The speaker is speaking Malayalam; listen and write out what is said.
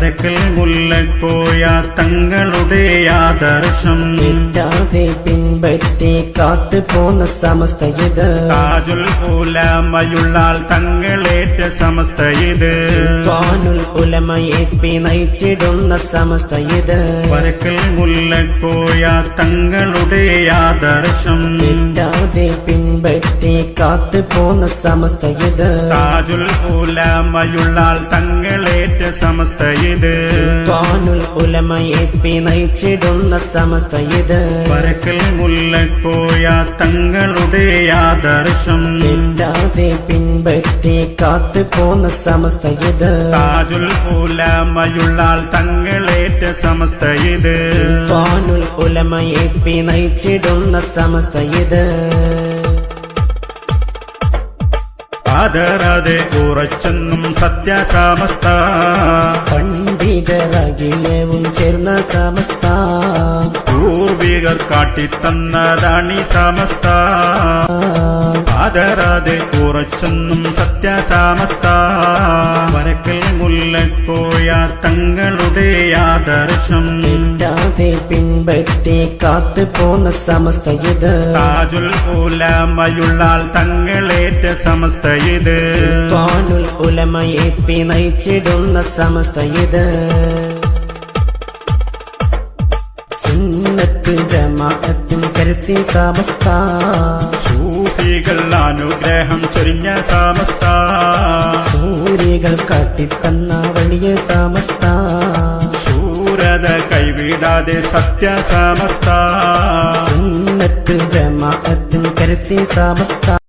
പരക്കൽ മുല്ലക്കോയ തങ്ങളുടെ ആദർശം. തെറ്റാതെ പിൻപറ്റി കാത്തു പോന്ന സമസ്ത ഇത്. താജുൽ ഉലമയുള്ളാൾ തങ്ങളേറ്റ സമസ്ത ഇത്. കാനുൽ ഉലമയെ നയിച്ചിടുന്ന സമസ്ത ഇത്. പരക്കൽ മുല്ലക്കോയ തങ്ങളുടെ ആദർശം. തെറ്റാതെ പിൻപറ്റി കാത്തു പോന്ന സമസ്ത ഇത്. താജുൽ ഉലമയുള്ളാൾ തങ്ങളേറ്റ സമസ്ത ഇത്. ഉലമയെ നയിച്ചിടുന്ന സമസ്ത ഇത്. പരക്കൽ മുല്ലക്കോയ തങ്ങളുടെ ആദർശം. തെറ്റാതെ പിൻപറ്റി കാത്തു പോന്ന സമസ്ത ഇത്. താജുൽ ഉലമയുള്ളാൾ തങ്ങളേറ്റ സമസ്ത ഇത്. പാനുൽ ഉലമയെ നയിച്ചിടുന്ന സമസ്ത ഇത്. ആദരാതെ ഉറച്ചെന്നും സത്യസാമസ്ത. പണ്ഡിതരകിലവും ചേർന്ന സമസ്ത. പൂർവികർ കാട്ടിത്തന്നതാണി സമസ്ത. ആദരാതെ കുറച്ചൊന്നും സത്യസാമസ്ത. വരക്കൽ മുല്ലക്കോയ തങ്ങളുടെ ആദർശം. ഇല്ലാതെ പിൻപറ്റി കാത്തു പോന്ന സമസ്ത ഇത്. താജുൽ ഉലമയുള്ളാൾ തങ്ങളേറ്റ സമസ്ത ഇത്. വാനുൽ ഉലമയെ നയിച്ചിടുന്ന സമസ്ത ഇത്. സുന്നത്ത് ജമാഅത്തിൻ കരുത്തി സമസ്ത. സൂഫികൾ അനുഗ്രഹം ചൊരിഞ്ഞ സമസ്ത. സൂര്യകൾ കാട്ടിത്തന്ന വലിയ സമസ്ത. ശൂരത കൈവിടാതെ സത്യ സമസ്ത. ജമാഅത്തിൻ കരുത്തി സമസ്ത.